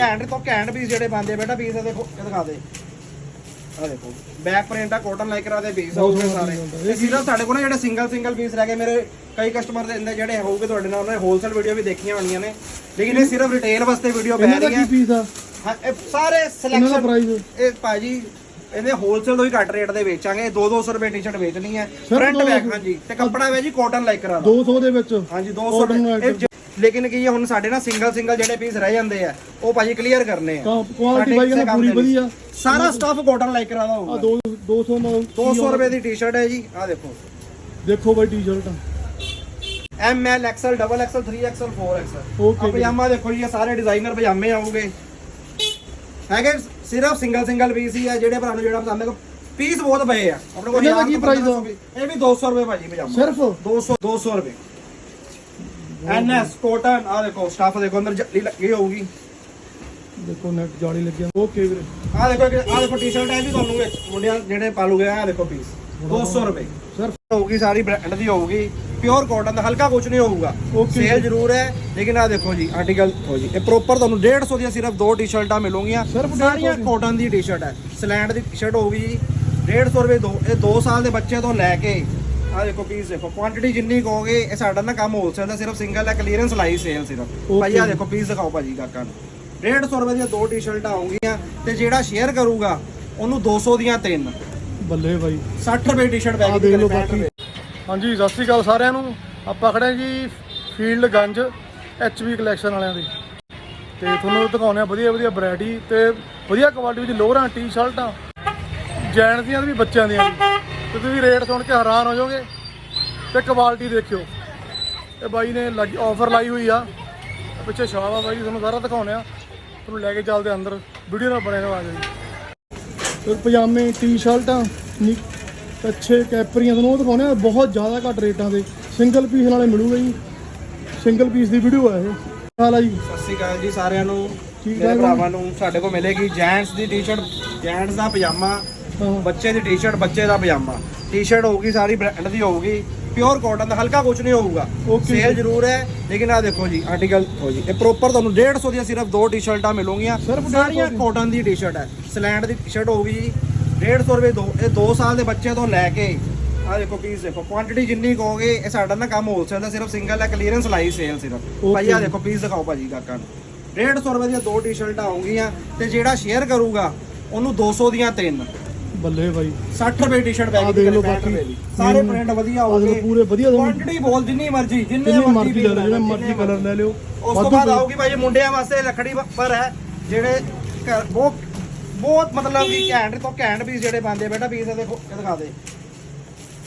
ਘੈਂਟ ਤੋਂ ਘੈਂਟ ਪੀਸ ਜਿਹੜੇ ਬੰਦੇ ਬੇਟਾ ਪੀਸ ਦੇਖੋ ਇਹ ਦਿਖਾ ਦੇ। ਆ ਦੇਖੋ ਬੈਕ ਪ੍ਰਿੰਟ ਆ ਕਾਟਨ ਲਾਈਕਰਾ ਦੇ ਪੀਸ ਆ ਸੋਹਣਾ ਸਾਰੇ। ਇਹ ਸਿਰਫ ਸਾਡੇ ਕੋਲ ਨਾ ਜਿਹੜੇ ਸਿੰਗਲ ਸਿੰਗਲ ਪੀਸ ਰਹਿ ਗਏ ਮੇਰੇ ਕਈ ਕਸਟਮਰ ਦੇ ਅੰਦਰ ਜਿਹੜੇ ਹੋਊਗੇ ਤੁਹਾਡੇ ਨਾਲ ਉਹਨਾਂ ਨੇ ਹੋਲਸੇਲ ਵੀਡੀਓ ਵੀ ਦੇਖੀਆਂ ਹੋਣੀਆਂ ਨੇ। ਲੇਕਿਨ ਇਹ ਸਿਰਫ ਰਿਟੇਲ ਵਾਸਤੇ ਵੀਡੀਓ ਪੈ ਇਹਨਾਂ ਰਹੀ ਹੈ। ਪੀਸ ਆ? ਹਾਂ, ਇਹ ਸਾਰੇ ਇਹਨਾਂ ਦਾ ਸਿਲੈਕਸ਼ਨ ਪ੍ਰਾਈਸ ਇਹ ਭਾਜੀ ਇਹਦੇ ਹੋਲਸੇਲ ਤੋਂ ਹੀ ਘੱਟ ਰੇਟ ਦੇ ਵੇਚਾਂਗੇ। 2-200 ਰੁਪਏ ਟੀ-ਸ਼ਰਟ ਵੇਚਣੀ ਹੈ। ਦੋ- ਬੈਕ ਹਾਂਜੀ। ਤੇ ਕੱਪੜਾ ਹੈ ਜੀ ਕਾਟਨ ਲਾਈਕਰਾ ਦਾ। 200 ਦੇ ਵਿੱਚ? ਹਾਂਜੀ 200 Cotton ਰੁਪਏ ਲੇਕਿਨ ਕੀ ਹੈ ਹੁਣ ਸਾਡੇ ਨਾ ਸਿੰਗਲ ਸਿੰਗਲ ਜਿਹੜੇ ਪੀਸ ਰਹਿ ਜਾਂਦੇ ਆ ਉਹ ਭਾਜੀ ਕਲੀਅਰ ਕਰਨੇ ਆ। ਕੁਆਲਿਟੀ ਬਾਈ ਕਹਿੰਦਾ ਪੂਰੀ। ਵਧੀਆ। ਸਾਰਾ ਸਟਾਫ ਕਾਟਨ ਲਾਈਕਰਾ ਦਾ ਆ ਹੋਊਗਾ 2 200 ਨਾਲ 200 ਰੁਪਏ ਦੀ ਟੀ-ਸ਼ਰਟ ਹੈ ਜੀ ਆ ਦੇਖੋ। ਦੇਖੋ ਬਾਈ T-shirt M L XL double XL 3 XL 4 XL Okay ਆ ਜੀ। ਪਜਾਮਾ ਦੇਖੋ ਜੀ ਇਹ ਸਾਰੇ ਡਿਜ਼ਾਈਨਰ ਪਜਾਮੇ ਆਉਗੇ ਹੈਗੇ ਸਿਰਫ ਸਿੰਗਲ ਸਿੰਗਲ ਪੀਸ ਹੀ ਆ ਜਿਹੜੇ ਭਰਾ ਨੂੰ ਜਿਹੜਾ ਪਸੰਦ ਹੈ ਪੀਸ ਬਹੁਤ ਪਏ ਆ। ਆਪਣੇ ਕੋਲ ਇਹਨਾਂ ਦਾ ਹਜ਼ਾਰ ਕੀ ਤੋਂ price ਆ? 1500 ਵੀ। ਇਹ ਵੀ 200 ਰੁਪਏ ਭਾਜੀ ਪਜਾਮਾ। ਸਿਰਫ? 200 200 ਰੁਪਏ। ਐਨਐਸ ਕੋਟਨ ਆ ਦੇਖੋ ਸਟਾਫ ਦੇਖੋ ਅੰਦਰ ਜੱਲੀ ਲੱਗੀ ਹੋਊਗੀ। ਦੇਖੋ ਨੈਟ ਜਾਲੀ ਲੱਗਿਆ ਓਕੇ ਵੀਰੇ। ਆ ਦੇਖੋ ਆ ਦੇਖੋ ਟੀ-ਸ਼ਰਟ ਹੈ ਜੀ ਤੁਹਾਨੂੰ ਵਿੱਚ। ਮੁੰਡਿਆਂ ਜਿਹੜੇ ਪਾਲੂਗੇ ਆ ਦੇਖੋ ਪੀਸ 200 ਰੁਪਏ। ਸਿਰਫ ਹੋਊਗੀ ਸਾਰੀ ਬ੍ਰਾਂਡ ਦੀ ਹੋਊਗੀ। ਪਿਓਰ ਕਾਟਨ ਦਾ ਹਲਕਾ ਕੁਝ ਨਹੀਂ ਹੋਊਗਾ। ਸੇਲ ਜ਼ਰੂਰ ਹੈ ਲੇਕਿਨ ਆ ਦੇਖੋ ਜੀ ਆਰਟੀਕਲ ਹੋ ਜੀ ਇਹ ਪ੍ਰੋਪਰ ਤੁਹਾਨੂੰ 150 ਦੀਆਂ ਸਿਰਫ ਦੋ ਟੀ-ਸ਼ਰਟਾਂ ਮਿਲੂਗੀਆਂ। ਸਿਰਫ ਸਾਰੀਆਂ 150 ਦੀ। ਕਾਟਨ ਦੀ ਟੀ-ਸ਼ਰਟ ਹੈ। ਸਲੈਂਡ ਦੀ ਟੀ-ਸ਼ਰਟ ਹੋਊਗੀ ਜੀ 150 ਰੁਪਏ ਦੋ ਇਹ 2 ਸਾਲ ਦੇ ਬੱਚੇ ਤੋਂ ਲੈ ਕੇ ਆ ਦੇਖੋ ਪੀਸ ਦੇਖੋ ਕੁਆਂਟੀਟੀ ਜਿੰਨੀ ਕਹੋਗੇ ਇਹ ਸਾਡਾ ਨਾ ਕੰਮ ਹੋਲਸੇਲ ਦਾ ਸਿਰਫ ਸਿੰਗਲ ਹੈ ਕਲੀਅਰੈਂਸ ਲਾਈ ਸੇਲ ਸਿਰਫ। ਭਾਈ ਆ। ਦੇਖੋ ਪੀਸ ਦਿਖਾਓ ਭਾਜੀ ਕਾਕਾ ਨੂੰ। 150 ਰੁਪਏ ਦੀਆਂ ਦੋ ਟੀ-ਸ਼ਰਟਾਂ ਆਉਂਗੀਆਂ ਤੇ ਜਿਹੜਾ ਸ਼ੇਅਰ ਕਰੂਗਾ ਉਹਨੂੰ 200 ਦੀਆਂ ਤਿੰਨ। ਬੱਲੇ ਬਾਈ। 60 ਰੁਪਏ ਟੀ-ਸ਼ਰਟ ਦੇਖ ਲਓ ਬਾਕੀ। ਹਾਂਜੀ ਸਤਿ ਸ਼੍ਰੀ ਅਕਾਲ ਸਾਰਿਆਂ ਨੂੰ। ਆਪਾਂ ਖੜੇ ਜੀ ਫੀਲਡ ਗੰਜ ਐਚਬੀ ਕਲੈਕਸ਼ਨ ਵਾਲਿਆਂ ਦੀ। ਤੇ ਤੁਹਾਨੂੰ ਦਿਖਾਉਂਦੇ ਆ ਵਧੀਆ ਵਧੀਆ ਵੈਰਾਈਟੀ ਤੇ ਵਧੀਆ ਕੁਆਲਿਟੀ ਵਿੱਚ ਲੋਅਰਾਂ ਟੀ-ਸ਼ਰਟਾਂ ਜੈਂਟਸ ਦੀਆਂ ਵੀ ਬੱਚਿਆਂ ਦੀਆਂ ਵੀ। ਤੇ ਤੁਸੀਂ ਰੇਟ ਸੁਣ ਕੇ ਹੈਰਾਨ ਹੋ ਜਾਓਗੇ ਤੇ ਕੁਆਲਿਟੀ ਦੇਖਿਓ। ਇਹ ਬਾਈ ਨੇ ਆਫਰ ਲਾਈ ਹੋਈ ਆ। ਪਿੱਛੇ ਸ਼ਾਪ ਆ ਬਾਈ ਤੁਹਾਨੂੰ ਸਾਰਾ ਦਿਖਾਉਂਦੇ ਆ। ਤੁਹਾਨੂੰ ਲੈ ਕੇ ਚੱਲਦੇ ਅੰਦਰ। ਵੀਡੀਓ ਨਾਲ ਬਣੇ ਰਹੋ ਆ ਜਾਓ ਤੇ ਪਜਾਮੇ ਟੀ-ਸ਼ਰਟਾਂ ਨੀ ਕੱਛੇ ਕੈਪਰੀਆਂ ਤੁਹਾਨੂੰ ਉਹ ਦਿਖਾਉਂਦੇ ਆ। ਬਹੁਤ ਜ਼ਿਆਦਾ ਘੱਟ ਰੇਟਾਂ ਦੇ। ਸਿੰਗਲ ਪੀਸ ਨਾਲੇ ਮਿਲੂਗਾ ਜੀ। ਸਿੰਗਲ ਪੀਸ ਦੀ ਵੀਡੀਓ ਆ ਇਹ। ਹਾਲ ਆ ਜੀ? ਸਤਿ ਸ਼੍ਰੀ ਅਕਾਲ ਜੀ ਸਾਰਿਆਂ ਨੂੰ। ਠੀਕ ਹੋ? ਭਰਾਵਾਂ ਨੂੰ ਸਾਡੇ ਕੋਲ ਮਿਲੇਗੀ ਜੈਂਟਸ ਦੀ ਟੀ-ਸ਼ਰਟ ਜੈਂਟਸ ਦਾ ਪਜਾਮਾ ਬੱਚੇ ਦੀ ਟੀ-ਸ਼ਰਟ ਬੱਚੇ ਦਾ ਪਜਾਮਾ। ਟੀ-ਸ਼ਰਟ ਹੋਊਗੀ ਸਾਰੀ ਬ੍ਰਾਂਡ ਦੀ ਹੋਊਗੀ। ਪਿਓਰ ਕਾਟਨ ਦਾ ਹਲਕਾ ਕੁਝ ਨਹੀਂ ਹੋਊਗਾ। ਸੇਲ। ਜ਼ਰੂਰ ਹੈ ਲੇਕਿਨ ਆ ਦੇਖੋ ਜੀ ਆਰਟੀਕਲ ਹੋ ਜੀ ਇਹ ਪ੍ਰੋਪਰ ਤੁਹਾਨੂੰ 150 ਦੀਆਂ ਸਿਰਫ ਦੋ ਟੀ-ਸ਼ਰਟਾਂ ਮਿਲੂਗੀਆਂ। ਸਿਰਫ 150 ਸਾਰੀਆਂ। ਕਾਟਨ ਦੀ ਟੀ-ਸ਼ਰਟ ਹੈ। ਸਲੈਂਡ ਦੀ ਟੀ-ਸ਼ਰਟ ਹੋਊਗੀ ਜੀ। 150 ਰੁਪਏ ਦੋ ਇਹ 2 ਸਾਲ ਦੇ ਬੱਚੇ ਤੋਂ ਲੈ ਕੇ ਆ ਦੇਖੋ ਪੀਸ ਦੇਖੋ ਕੁਆਂਟੀਟੀ ਜਿੰਨੀ ਕਹੋਗੇ ਇਹ ਸਾਡਾ ਨਾ ਕੰਮ ਹੋਲਸੇਲ ਦਾ ਸਿਰਫ ਸਿੰਗਲ ਹੈ ਕਲੀਅਰੈਂਸ ਲਾਈ ਸੇਲ ਸਿਰਫ। ਭਾਈ ਆ। ਦੇਖੋ ਪੀਸ ਦਿਖਾਓ ਭਾਜੀ ਕਾਕਾ ਨੂੰ। 150 ਰੁਪਏ ਦੀਆਂ ਦੋ ਟੀ-ਸ਼ਰਟਾਂ ਆਉਂਗੀਆਂ ਤੇ ਜਿਹੜਾ ਸ਼ੇਅਰ ਕਰੂਗਾ ਉਹਨੂੰ 200 ਦੀਆਂ ਤਿੰਨ। ਬੱਲੇ ਬਾਈ। 60 ਰੁਪਏ ਟੀ-ਸ਼ਰਟ ਆਹ ਬੈਗ ਦੇਖ ਦੀ ਲਓ 65 ਬਾਕੀ। ਦੀ ਸਾਰੇ ਹਮ। ਪ੍ਰਿੰਟ ਵਧੀਆ ਆਹ ਹੋਣਗੇ। ਦੇਖੋ ਪੂਰੇ ਵਧੀਆ ਤੁਹਾਨੂੰ ਕੁਆਂਟੀਟੀ ਬੋਲ ਜਿੰਨੀ ਮਰਜ਼ੀ ਜਿੰਨੇ ਜਿੰਨੇ ਮਰਜ਼ੀ ਲੈ ਲਓ ਜਿਹੜਾ ਮਰਜ਼ੀ ਕਲਰ ਲੈ ਲਿਓ। ਉਸ ਤੋਂ ਵਾਧੂ ਬਾਅਦ। ਆਊਗੀ ਭਾਈ ਮੁੰਡਿਆਂ ਵਾਸਤੇ ਲੱਕੜੀ ਪਰ ਹੈ ਜਿਹੜੇ ਘਰ- ਬਹੁਤ ਬਹੁਤ ਮਤਲਬ ਕਿ ਘੈਂਟ ਤੋਂ ਘੈਂਟ ਪੀਸ ਜਿਹੜੇ ਬੰਦੇ ਬੇਟਾ ਪੀਸ ਦੇਖੋ ਇਹ ਦਿਖਾ ਦੇ।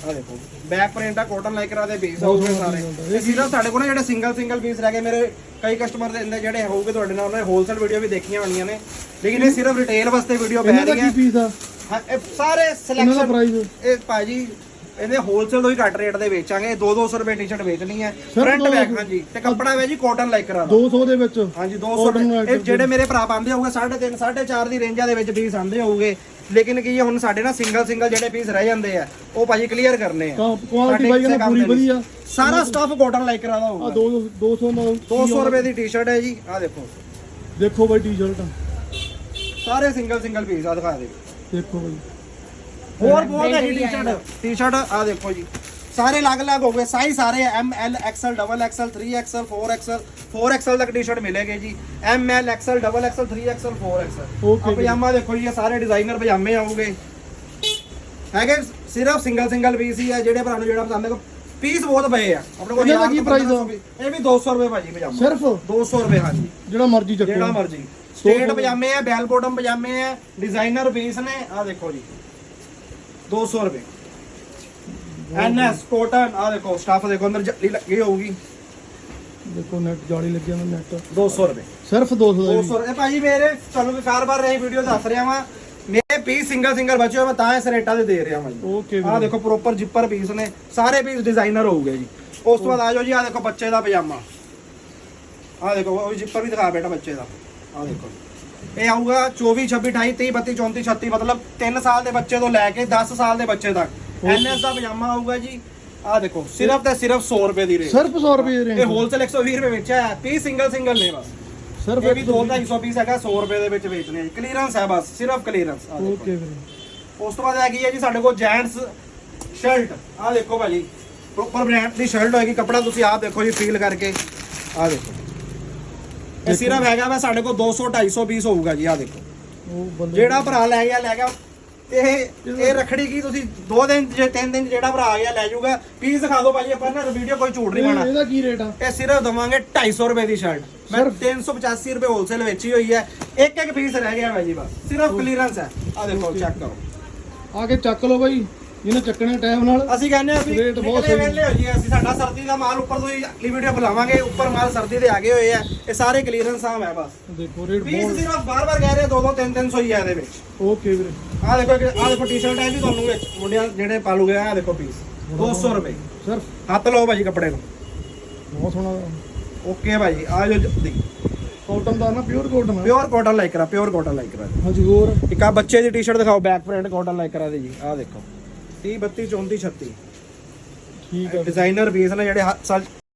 ਆ ਦੇਖੋ ਬੈਕ ਪ੍ਰਿੰਟ ਆ ਕਾਟਨ ਲਾਈਕਰਾ ਦੇ ਪੀਸ ਆ ਸੋਹਣਾ ਸਾਰੇ। ਇਹ ਸਿਰਫ ਸਾਡੇ ਕੋਲ ਨਾ ਜਿਹੜੇ ਸਿੰਗਲ ਸਿੰਗਲ ਪੀਸ ਰਹਿ ਗਏ ਮੇਰੇ ਕਈ ਕਸਟਮਰ ਦੇ ਅੰਦਰ ਜਿਹੜੇ ਹੋਊਗੇ ਤੁਹਾਡੇ ਨਾਲ ਉਹਨਾਂ ਨੇ ਹੋਲਸੇਲ ਵੀਡੀਓ ਵੀ ਦੇਖੀਆਂ ਹੋਣੀਆਂ ਨੇ। ਲੇਕਿਨ ਇਹ ਸਿਰਫ ਰਿਟੇਲ ਵਾਸਤੇ ਵੀਡੀਓ ਪੈ ਇਹਨਾਂ ਦਾ ਰਹੀ ਕੀ ਹੈ ਪੀਸ ਆ? ਹਾਂ, ਇਹ ਸਾਰੇ ਦਾ ਸਿਲੈਕਸ਼ਨ ਪ੍ਰਾਈਸ ਇਹ ਭਾਜੀ ਇਹਦੇ ਹੋਲਸੇਲ ਤੋਂ ਹੀ ਘੱਟ ਰੇਟ ਦੇ ਵੇਚਾਂਗੇ। 2-200 ਰੁਪਏ ਟੀ-ਸ਼ਰਟ ਵੇਚਣੀ ਹੈ। ਸਿਰਫ ਦੋ ਸੌ। ਹਾਂਜੀ। ਤੇ ਕੱਪੜਾ ਹੈ ਜੀ ਕਾਟਨ ਲਾਈਕਰਾ ਦਾ 200 ਦੇ ਵਿੱਚ? ਹਾਂਜੀ 200 Cotton ਰੁਪਏ ਇਹ ਜਿਹੜੇ ਮੇਰੇ ਭਰਾ ਪਾਉਂਦੇ ਹੋਊਗੇ 3.5 4.5 ਦੀ ਰੇਂਜਾਂ ਦੇ ਵਿੱਚ ਪੀਸ ਆਉਂਦੇ ਹੋਊਗੇ। ਲੇਕਿਨ ਕੀ ਹੈ ਹੁਣ ਸਾਡੇ ਨਾ ਸਿੰਗਲ ਸਿੰਗਲ ਜਿਹੜੇ ਪੀਸ ਰਹਿ ਜਾਂਦੇ ਆ ਉਹ ਭਾਜੀ ਕਲੀਅਰ ਕਰਨੇ ਆ। ਕੁਆਲਿਟੀ ਸਾਡੇ ਬਾਈ ਕਿਸੇ ਕਹਿੰਦਾ ਕੰਮ ਪੂਰੀ ਦੇ ਨਹੀਂ। ਵਧੀਆ। ਸਾਰਾ ਸਟਾਫ ਕਾਟਨ ਲਾਈਕਰਾ ਦਾ ਆ ਹੋਊਗਾ 2 200 ਨਾਲ 200 ਰੁਪਏ ਦੀ ਟੀ-ਸ਼ਰਟ ਹੈ ਜੀ ਆ ਦੇਖੋ। ਦੇਖੋ ਬਾਈ ਟੀ-ਸ਼ਰਟਾਂ ਸਾਰੇ ਸਿੰਗਲ ਸਿੰਗਲ ਪੀਸ ਆ ਦਿਖਾ ਦੇ ਦੇਖੋ ਬਾਈ ਹੋਰ ਬਹੁਤ ਹੈ ਟੀ-ਸ਼ਰਟ ਟੀ-ਸ਼ਰਟ ਆ ਦੇਖੋ ਜੀ ਸਾਰੇ ਅਲੱਗ-ਅਲੱਗ ਹੋ ਗਏ ਸਾਈਜ਼ ਸਾਰੇ M L XL double XL 3 XL 4 XL 4 XL ਤੱਕ ਟੀ-ਸ਼ਰਟ ਮਿਲੇਗੇ ਜੀ M L XL double XL 3 XL 4 XL Okay ਆ ਜੀ। ਪਜਾਮਾ ਦੇਖੋ ਜੀ ਇਹ ਸਾਰੇ ਡਿਜ਼ਾਈਨਰ ਪਜਾਮੇ ਆਉਗੇ ਹੈਗੇ ਸਿਰਫ ਸਿੰਗਲ ਸਿੰਗਲ ਪੀਸ ਹੀ ਆ ਜਿਹੜੇ ਭਰਾ ਨੂੰ ਜਿਹੜਾ ਪਸੰਦ ਹੈ ਪੀਸ ਬਹੁਤ ਪਏ ਆ ਆਪਣੇ ਕੋਲ ਇਹਨਾਂ ਦਾ ਹਜ਼ਾਰ ਕੀ ਤੋਂ price ਆ? 1500 ਵੀ। ਇਹ ਵੀ 200 ਰੁਪਏ ਭਾਜੀ ਪਜਾਮਾ ਸਿਰਫ 200 ਰੁਪਏ ਹਾਂਜੀ ਜਿਹੜਾ ਮਰਜ਼ੀ ਚੱਕੋ ਜਿਹੜਾ ਮਰਜ਼ੀ ਸਟੇਟ ਪਜਾਮੇ ਆ ਬੈਲ ਬੋਟਮ ਪਜਾਮੇ ਆ ਡਿਜ਼ਾਈਨਰ ਪੀਸ ਨੇ ਆ ਦੇਖੋ ਜੀ। 200 ਰੁਪਏ। ਐਨਐਸ ਕੋਟਨ ਆ ਦੇਖੋ ਸਟਾਫ ਦੇਖੋ ਅੰਦਰ ਜੱਲੀ ਲੱਗੀ ਹੋਊਗੀ। ਦੇਖੋ ਨੈਟ ਜਾਲੀ ਲੱਗਿਆ ਨਾ ਨੈਟ 200 ਰੁਪਏ। ਸਿਰਫ 200 ਦਾ 200 ਰੁਪਏ। ਭਾਜੀ ਮੇਰੇ ਤੁਹਾਨੂੰ ਚਾਰ ਵਾਰ ਰਹੀ ਵੀਡੀਓ ਦੱਸ ਰਿਹਾ ਵਾਂ। ਮੇਰੇ ਪੀਸ ਸਿੰਗਲ ਸਿੰਗਲ ਬਚੇ ਹੋਏ ਮੈਂ ਤਾਂ ਇਸ ਰੇਟਾਂ ਤੇ ਦੇ ਰਿਹਾ ਵਾਂ ਜੀ। ਓਕੇ ਆ ਦੇਖੋ ਪ੍ਰੋਪਰ ਜਿੱਪਰ ਪੀਸ ਨੇ। ਸਾਰੇ ਪੀਸ ਡਿਜ਼ਾਈਨਰ ਹੋਊਗੇ ਜੀ। ਉਸ ਤੋਂ ਬਾਅਦ ਆ ਜਾਓ ਜੀ ਆ ਦੇਖੋ ਬੱਚੇ ਦਾ ਪਜਾਮਾ। ਆ ਦੇਖੋ ਉਹ ਜਿੱਪਰ ਵੀ ਦਿਖਾ ਬੇਟਾ ਬੱਚੇ ਦਾ। ਆ ਦੇਖੋ ਇਹ ਆਊਗਾ 24 26 28 30 32 34 36 ਮਤਲਬ 3 ਸਾਲ ਦੇ ਬੱਚੇ ਤੋਂ ਲੈ ਕੇ 10 ਸਾਲ ਦੇ ਬੱਚੇ ਤੱਕ। ਐਨਐਸ ਦਾ ਪਜਾਮਾ ਆਊਗਾ ਜੀ। ਆ ਦੇਖੋ ਸਿਰਫ ਤੇ ਸਿਰਫ 100 ਰੁਪਏ ਦੀ ਰੇਟ ਸਿਰਫ 100 ਰੁਪਏ ਦੇ ਇਹ ਰੇਂਜ ਹੋਲਸੇਲ 120 ਰੁਪਏ ਵਿੱਚ ਹੈ। ਪੀਸ ਸਿੰਗਲ ਸਿੰਗਲ ਨੇ ਬਸ। ਸਿਰਫ ਇਹ ਵੀ 2-250 ਪੀਸ ਹੈਗਾ 100 ਰੁਪਏ ਦੇ ਵਿੱਚ ਵੇਚਨੇ ਆ ਜੀ। ਕਲੀਅਰੈਂਸ ਹੈ ਬਸ ਸਿਰਫ ਕਲੀਅਰੈਂਸ ਆ ਦੇਖੋ। ਓਕੇ ਵੀਰੇ। ਉਸ ਤੋਂ ਬਾਅਦ ਹੈਗੀ ਹੈ ਜੀ ਸਾਡੇ ਕੋਲ ਜੈਂਟਸ ਸ਼ਰਟ ਆ ਦੇਖੋ ਭਾਜੀ ਪ੍ਰੋਪਰ ਬ੍ਰਾਂਡ ਦੀ ਸ਼ਰਟ ਹੋਏਗੀ। ਕਪੜਾ ਤੁਸੀਂ ਆਪ ਦੇਖੋ ਜੀ ਫੀਲ ਕਰਕੇ। ਆ ਦੇਖੋ। ਇਹ ਸਿਰਫ ਹੈਗਾ ਵਾ ਸਾਡੇ ਕੋਲ 200 250 ਪੀਸ ਹੋਊਗਾ ਜੀ ਆ ਦੇਖੋ। ਜਿਹੜਾ ਭਰਾ ਲੈ ਗਿਆ ਲੈ ਗਿਆ। ਇਹ ਇਹ ਰਖੜੀ ਕੀ ਤੁਸੀਂ 2 ਦਿਨ ਜੇ 3 ਦਿਨ ਜਿਹੜਾ ਭਰਾ ਆ ਗਿਆ ਲੈ ਜਾਊਗਾ। ਪੀਸ ਦਿਖਾ ਦਿਓ ਭਾਜੀ ਆਪਾਂ ਨਾ ਵੀਡੀਓ ਕੋਈ ਝੂਠ ਨਹੀਂ ਪਾਣਾ ਇਹਦਾ ਕੀ ਰੇਟ ਆ? ਇਹ ਸਿਰਫ ਦਵਾਂਗੇ 250 ਰੁਪਏ ਦੀ ਸ਼ਰਟ ਮੈਂ ਸਿਰਫ? 385 ਰੁਪਏ ਹੋਲਸੇਲ ਵੇਚੀ ਹੋਈ ਹੈ। ਇੱਕ ਇੱਕ ਪੀਸ ਰਹਿ ਗਿਆ ਭਾਈ ਜੀ ਬਸ। ਸਿਰਫ ਕਲੀਅਰੈਂਸ ਹੈ। ਆ ਦੇਖੋ ਚੈੱਕ ਕਰੋ। ਆ ਕੇ ਚੱਕ ਲਓ ਬਾਈ। ਜਿਹਨੇ ਚੱਕਣੇ ਟਾਈਮ ਨਾਲ। ਅਸੀਂ ਕਹਿੰਦੇ ਆ ਵੀ ਰੇਟ ਬਹੁਤ ਸਹੀ। ਵੇਲੇ ਹੋ ਜੀ ਅਸੀਂ ਸਾਡਾ ਸਰਦੀ ਦਾ ਮਾਲ ਉੱਪਰ ਤੋਂ ਹੀ ਵੀਡੀਓ ਬੁਲਾਵਾਂਗੇ ਉੱਪਰ ਮਾਲ ਸਰਦੀ ਦੇ ਆਗੇ ਹੋਏ ਆ। ਇਹ ਸਾਰੇ ਕਲੀਅਰੈਂਸ ਆਮ ਹੈ ਬਸ। ਦੇਖੋ ਰੇਟ ਬਹੁਤ ਸਿਰਫ ਬਾਰ-ਬਾਰ ਕਹਿ ਰਹੇ 2-2 3-300 ਹੀ ਹੈ ਇਹਦੇ ਵਿੱਚ। ਓਕੇ ਵੀਰੇ। ਆਹ ਦੇਖੋ ਆ ਦੇਖੋ ਟੀ-ਸ਼ਰਟ ਹੈ ਜੀ ਤੁਹਾਨੂੰ ਵਿੱਚ ਮੁੰਡਿਆਂ ਜਿਹੜੇ ਪਾਲੂਗੇ ਆ ਦੇਖੋ ਪੀਸ 200 ਰੁਪਏ। ਸਿਰਫ ਹੱਥ ਲਓ ਭਾਜੀ ਕੱਪੜੇ ਨੂੰ। ਬਹੁਤ ਸੋਹਣਾ ਓਕੇ ਭਾਜੀ ਆ ਜੋ ਜਲਦੀ ਕਾਟਨ ਦਾ ਨਾ ਪਿਓਰ ਕਾਟਨ ਆ। Pure cotton Lycra pure cotton Lycra. ਹਾਂਜੀ ਹੋਰ? ਇੱਕ ਆ ਬੱਚੇ ਦੀ ਟੀ-ਸ਼ਰਟ ਦਿਖਾਓ back print cotton Lycra ਦੇ ਜੀ। ਆਹ ਦੇਖੋ। 30 32 34 36 ਠੀਕ ਆ। ਡਿਜ਼ਾਈਨਰ ਪੀਸ ਨੇ ਜਿਹੜੇ ਹੱਥ ਸਾਲ